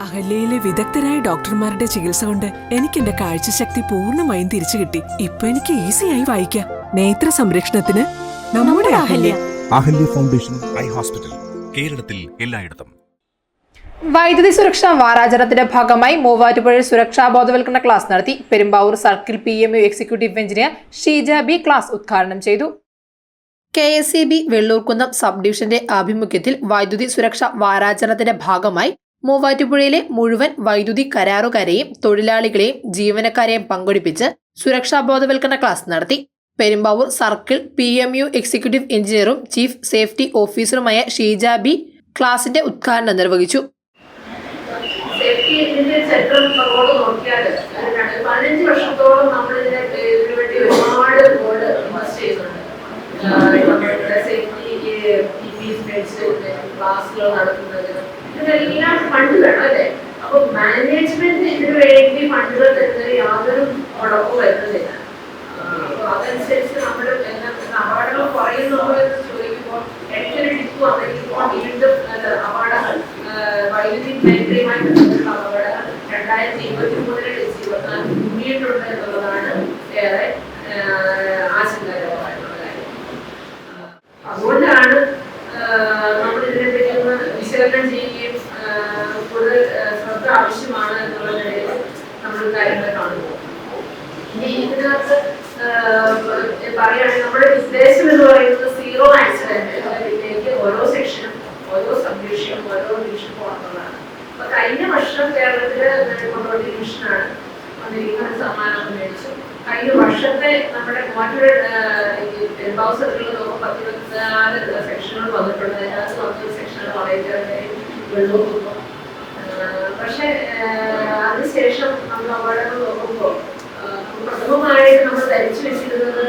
അഹല്യയിലെ വിദഗ്ധരായ ഡോക്ടർമാരുടെ ചികിത്സ കൊണ്ട് എനിക്ക് എന്റെ കാഴ്ചശക്തി പൂർണമായും തിരിച്ചു കിട്ടി. ഇപ്പൊ എനിക്ക് ഈസിയായി വായിക്കാം. നേത്ര സംരക്ഷണത്തിന് നമ്മുടെ Ahalya. Ahalya. Foundation eye hospital കേരളത്തിൽ എല്ലായിടത്തും. വൈദ്യുതി സുരക്ഷാ വാരാചരണത്തിന്റെ ഭാഗമായി മൂവാറ്റുപുഴയിൽ സുരക്ഷാ ബോധവൽക്കരണ ക്ലാസ് നടത്തി Perumbavoor circle P M U executive engineer Sheeja B class ഉദ്ഘാടനം ചെയ്തു. K S E B Vellurkunnam sub ഡിവിഷന്റെ ആഭിമുഖ്യത്തിൽ വൈദ്യുതി സുരക്ഷാ വാരാചരണത്തിന്റെ ഭാഗമായി മൂവാറ്റുപുഴയിലെ മുഴുവൻ വൈദ്യുതി കരാറുകാരെയും തൊഴിലാളികളെയും ജീവനക്കാരെയും പങ്കെടുപ്പിച്ച് സുരക്ഷാ ബോധവൽക്കരണ ക്ലാസ് നടത്തി. Perumbavoor circle P M U executive എഞ്ചിനീയറും chief safety ഓഫീസറുമായ ഷീജ ബി ക്ലാസിന്റെ ഉദ്ഘാടനം നിർവഹിച്ചു. നമ്മൾ ക്ലാസ്സുകൾ നടത്തുന്നത് ഇതിനെല്ലാം ഫണ്ട് വേണം അല്ലേ? അപ്പൊ മാനേജ്മെന്റ് ഇതിനു വേണ്ടി ഫണ്ടുകൾ തരുന്നത് യാതൊരു മുടക്കവും വരുന്നില്ല. അപ്പൊ അതനുസരിച്ച് നമ്മൾ അപകടങ്ങൾ കുറയുന്നുണ്ടോ എന്ന് ചോദിക്കുമ്പോൾ ടിപ്പ് വന്നിരിക്കുമ്പോൾ വീണ്ടും ആ, വൈദ്യുതി മേഖലയുമായി ബന്ധപ്പെട്ട അപകടങ്ങൾ രണ്ടായിരത്തി ഇരുപത്തി മൂന്നിലെ ഇരുപത്തിനാല് കൂടിയിട്ടുണ്ട് എന്നുള്ളതാണ് ഏറെ ഇനി ഇതിനകത്ത് പറയുകയാണെങ്കിൽ നമ്മുടെ ഉദ്ദേശം എന്ന് പറയുന്നത് സീറോ ആക്സിഡന്റ് ഓരോ സെക്ഷനും ഓരോ സബ് ഓരോ ഡിവിഷൻ പോകണമെന്നുള്ളതാണ്. അപ്പൊ കഴിഞ്ഞ വർഷം കേരളത്തിൽ കൊണ്ടോട്ടി ഡിവിഷനാണ് വന്നിരിക്കുന്ന സമ്മാനം മേടിച്ചു കഴിഞ്ഞ വർഷത്തെ നമ്മുടെ മറ്റൊരു പെരുമ്പാവ് സർക്കിളിൽ നോക്കുമ്പോൾ പത്തിരുപത്തിനാല് സെക്ഷനുകൾ വന്നിട്ടുണ്ട്. അതിനകത്ത് വന്നൊരു സെക്ഷനുകൾ വളരെ വെള്ളവും പക്ഷെ അതിനുശേഷം നമ്മൾ അപകടങ്ങൾ പ്രഥമമായിട്ട് നമ്മൾ ധരിച്ചു വെച്ചിരുന്നത്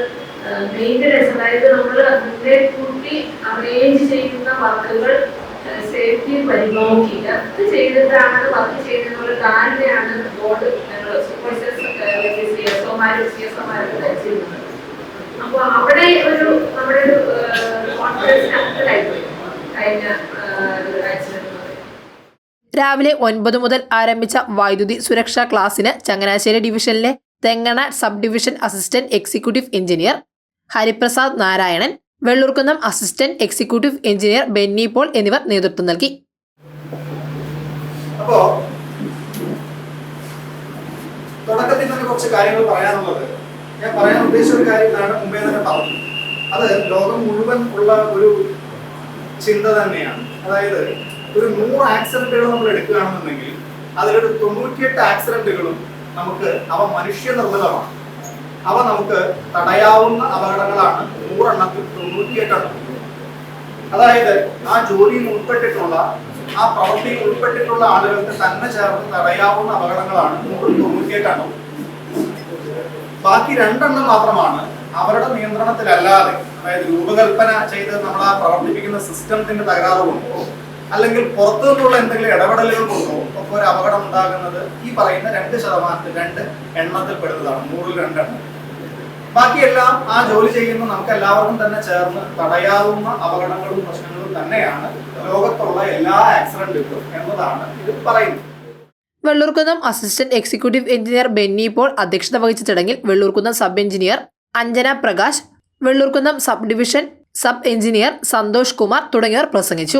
മെയിന്റനൻസ് അതായത് നമ്മൾ അതിന്റെ കൂട്ടി അറേഞ്ച് ചെയ്യുന്ന വർക്കുകൾ സേഫ്റ്റി പരിപാലിക്കുക. അത് ചെയ്തിട്ടാണ് വർക്ക് ചെയ്യുന്നുള്ള താഴെയാണ് ബോർഡ് ഞങ്ങൾ സൂപ്പർവൈസേഴ്സ് സി എസ് ഒമാരും സി എസ് ധരിച്ചിരുന്നത് അപ്പോൾ അവിടെ ഒരു നമ്മുടെ ഒരു കോൺഫിഡൻസ് കഴിഞ്ഞ രാവിലെ ഒൻപത് മുതൽ ആരംഭിച്ച വൈദ്യുതി സുരക്ഷാ ക്ലാസ്സിന് ചങ്ങനാശ്ശേരി ഡിവിഷനിലെ Thengana sub division assistant executive engineer Hariprasad Narayanan Vellurkunnam assistant executive engineer Benny Paul എന്നിവർ നേതൃത്വം നൽകി. തുടക്കത്തിൽ തന്നെ കുറച്ച് കാര്യങ്ങൾ പറയാനുള്ളത്. ഞാൻ പറയാൻ ഉദ്ദേശിച്ച ഒരു കാര്യം ഞാൻ മുമ്പേ തന്നെ പറഞ്ഞു. അത് ലോകം മുഴുവൻ ഉള്ള ഒരു ചിന്ത തന്നെയാണ്. അതായത് ഒരു നൂറ് ആക്സിഡന്റുകൾ നമ്മൾ എടുക്കുകയാണെന്നുണ്ടെങ്കിൽ അതിലൊരു തൊണ്ണൂറ്റിയെട്ട് ആക്സിഡന്റുകളും നമുക്ക് അവ മനുഷ്യ നിർമ്മിതമാണ് അവ നമുക്ക് തടയാവുന്ന അപകടങ്ങളാണ് നൂറെണ്ണത്തിൽ തൊണ്ണൂറ്റിയെട്ടെണ്ണം. അതായത് ആ ജോലിയിൽ ഉൾപ്പെട്ടിട്ടുള്ള ആ പ്രവൃത്തിയിൽ ഉൾപ്പെട്ടിട്ടുള്ള ആളുകൾക്ക് തന്നെ ചേർന്ന് തടയാവുന്ന അപകടങ്ങളാണ് നൂറിൽ തൊണ്ണൂറ്റിയെട്ടെണ്ണം. ബാക്കി രണ്ടെണ്ണം മാത്രമാണ് അവരുടെ നിയന്ത്രണത്തിലല്ലാതെ അതായത് രൂപകൽപ്പന ചെയ്ത് നമ്മൾ ആ പ്രവർത്തിപ്പിക്കുന്ന സിസ്റ്റത്തിന്റെ തകരാറ് കൊണ്ടോ അല്ലെങ്കിൽ പുറത്തു നിന്നുള്ള എന്തെങ്കിലും ഇടപെടലുകൾ കൊണ്ടോ ഒക്കെ ഒരു അപകടം ഉണ്ടാകുന്നത് ഈ പറയുന്ന രണ്ട് ശതമാനത്തിൽ രണ്ട് എണ്ണത്തിൽ പെടുന്നതാണ്. നൂറിൽ രണ്ടെണ്ണം. ബാക്കിയെല്ലാം ആ ജോലി ചെയ്യുന്ന നമുക്ക് എല്ലാവർക്കും തന്നെ ചേർന്ന് തടയാവുന്ന അപകടങ്ങളും പ്രശ്നങ്ങളും തന്നെയാണ് ലോകത്തുള്ള എല്ലാ ആക്സിഡന്റുകളും എന്നതാണ് ഇത് പറയുന്നത്. Vellurkunnam assistant executive engineer Benny Paul അധ്യക്ഷത വഹിച്ച ചടങ്ങിൽ Vellurkunnam sub engineer Anjana Prakash Vellurkunnam sub division sub engineer Santhosh Kumar തുടങ്ങിയവർ പ്രസംഗിച്ചു.